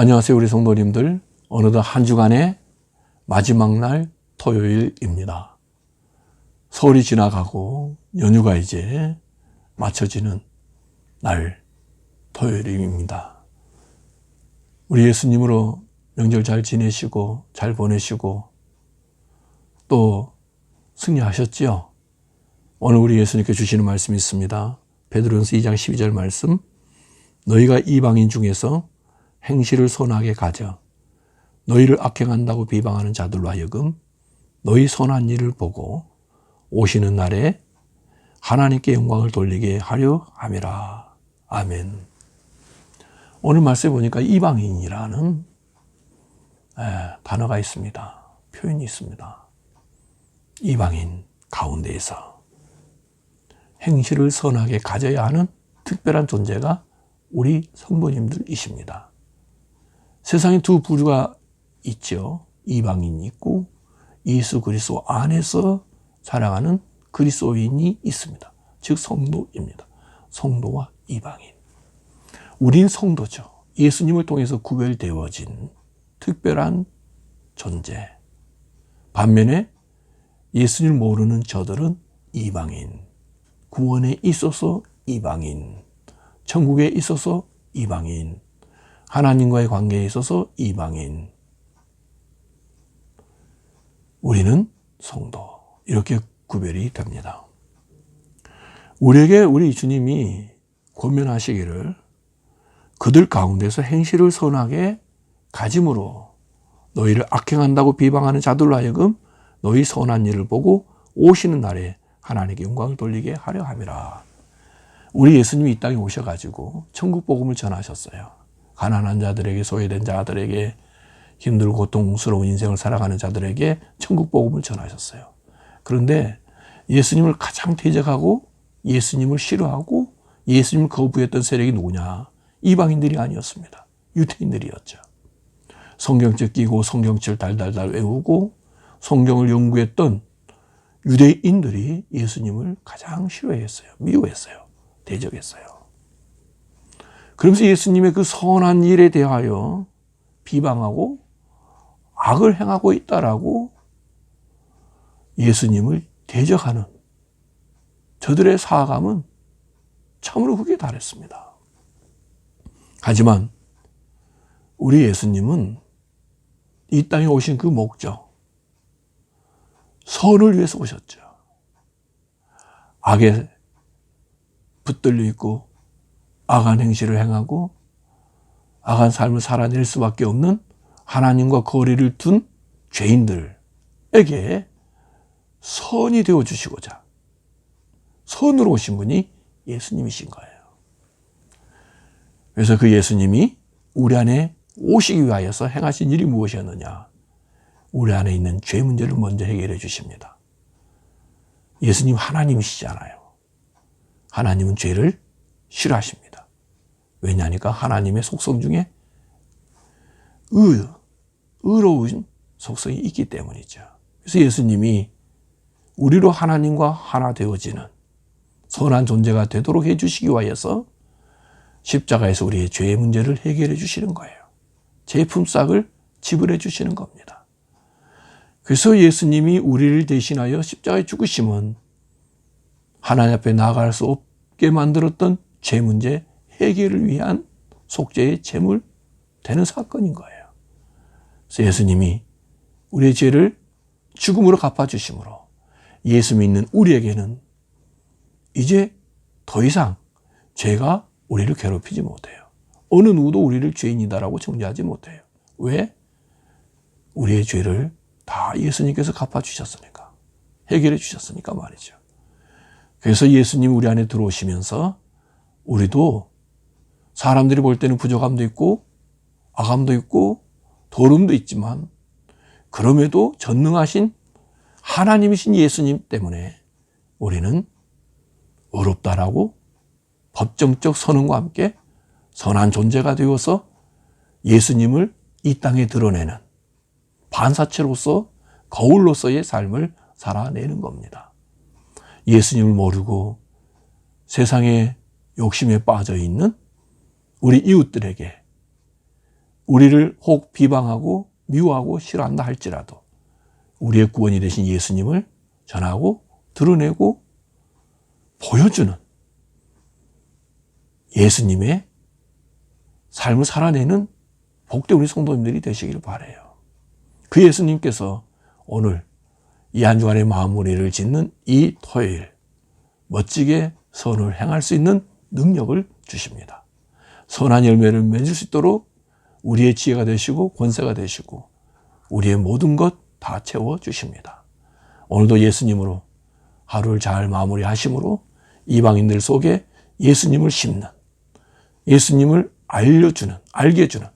안녕하세요, 우리 성도님들. 어느덧 한 주간의 마지막 날 토요일입니다. 서울이 지나가고 연휴가 이제 맞춰지는 날 토요일입니다. 우리 예수님으로 명절 잘 지내시고 잘 보내시고 또 승리하셨지요? 오늘 우리 예수님께 주시는 말씀이 있습니다. 베드로전서 2장 12절 말씀 너희가 이방인 중에서 행실을 선하게 가져 너희를 악행한다고 비방하는 자들로 하여금 너희 선한 일을 보고 오시는 날에 하나님께 영광을 돌리게 하려 함이라. 아멘. 오늘 말씀에 보니까 이방인이라는 단어가 있습니다. 표현이 있습니다. 이방인 가운데에서 행실을 선하게 가져야 하는 특별한 존재가 우리 성도님들이십니다. 세상에 두 부류가 있죠. 이방인이 있고 예수 그리스도 안에서 살아가는 그리스도인이 있습니다. 즉 성도입니다. 성도와 이방인. 우린 성도죠. 예수님을 통해서 구별되어진 특별한 존재. 반면에 예수님을 모르는 저들은 이방인. 구원에 있어서 이방인. 천국에 있어서 이방인. 하나님과의 관계에 있어서 이방인. 우리는 성도. 이렇게 구별이 됩니다. 우리에게 우리 주님이 권면하시기를 그들 가운데서 행실을 선하게 가짐으로 너희를 악행한다고 비방하는 자들로 하여금 너희 선한 일을 보고 오시는 날에 하나님께 영광을 돌리게 하려 함이라. 우리 예수님이 이 땅에 오셔가지고 천국 복음을 전하셨어요. 가난한 자들에게 소외된 자들에게 힘들고 고통스러운 인생을 살아가는 자들에게 천국 복음을 전하셨어요. 그런데 예수님을 가장 대적하고 예수님을 싫어하고 예수님을 거부했던 세력이 누구냐? 이방인들이 아니었습니다. 유태인들이었죠. 성경책 끼고 성경책 달달달 외우고 성경을 연구했던 유대인들이 예수님을 가장 싫어했어요. 미워했어요. 대적했어요. 그러면서 예수님의 그 선한 일에 대하여 비방하고 악을 행하고 있다라고 예수님을 대적하는 저들의 사감은 참으로 그게 달했습니다. 하지만 우리 예수님은 이 땅에 오신 그 목적, 선을 위해서 오셨죠. 악에 붙들려 있고 악한 행실을 행하고 악한 삶을 살아낼 수밖에 없는 하나님과 거리를 둔 죄인들에게 선이 되어 주시고자 선으로 오신 분이 예수님이신 거예요. 그래서 그 예수님이 우리 안에 오시기 위하여서 행하신 일이 무엇이었느냐? 우리 안에 있는 죄 문제를 먼저 해결해 주십니다. 예수님 하나님이시잖아요. 하나님은 죄를 싫어하십니다. 왜냐하니까 하나님의 속성 중에 의, 의로운 속성이 있기 때문이죠. 그래서 예수님이 우리로 하나님과 하나 되어지는 선한 존재가 되도록 해주시기 위하여서 십자가에서 우리의 죄의 문제를 해결해 주시는 거예요. 제 품삯을 지불해 주시는 겁니다. 그래서 예수님이 우리를 대신하여 십자가에 죽으심은 하나님 앞에 나아갈 수 없게 만들었던 죄 문제 해결을 위한 속죄의 제물 되는 사건인 거예요. 그래서 예수님이 우리의 죄를 죽음으로 갚아주심으로 예수 믿는 우리에게는 이제 더 이상 죄가 우리를 괴롭히지 못해요. 어느 누구도 우리를 죄인이다라고 정죄하지 못해요. 왜? 우리의 죄를 다 예수님께서 갚아주셨으니까. 해결해 주셨으니까 말이죠. 그래서 예수님 우리 안에 들어오시면서 우리도 사람들이 볼 때는 부족함도 있고 악함도 있고 도름도 있지만 그럼에도 전능하신 하나님이신 예수님 때문에 우리는 어렵다라고 법정적 선언과 함께 선한 존재가 되어서 예수님을 이 땅에 드러내는 반사체로서 거울로서의 삶을 살아내는 겁니다. 예수님을 모르고 세상에 욕심에 빠져 있는 우리 이웃들에게 우리를 혹 비방하고 미워하고 싫어한다 할지라도 우리의 구원이 되신 예수님을 전하고 드러내고 보여주는 예수님의 삶을 살아내는 복된 우리 성도님들이 되시기를 바래요. 그 예수님께서 오늘 이 한 주간의 마무리를 짓는 이 토요일 멋지게 선을 행할 수 있는 능력을 주십니다. 선한 열매를 맺을 수 있도록 우리의 지혜가 되시고 권세가 되시고 우리의 모든 것 다 채워 주십니다. 오늘도 예수님으로 하루를 잘 마무리하심으로 이방인들 속에 예수님을 심는 예수님을 알려주는 알게 해주는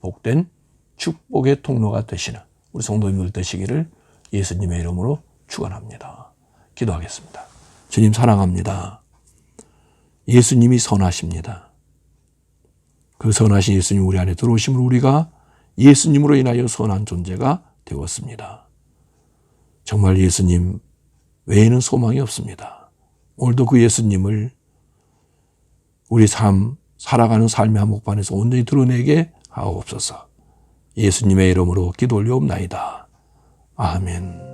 복된 축복의 통로가 되시는 우리 성도님들 되시기를 예수님의 이름으로 축원합니다. 기도하겠습니다. 주님 사랑합니다. 예수님이 선하십니다. 그 선하신 예수님 우리 안에 들어오심으로 우리가 예수님으로 인하여 선한 존재가 되었습니다. 정말 예수님 외에는 소망이 없습니다. 오늘도 그 예수님을 우리 삶, 살아가는 삶의 한복판에서 온전히 드러내게 하옵소서. 예수님의 이름으로 기도 올려옵나이다. 아멘.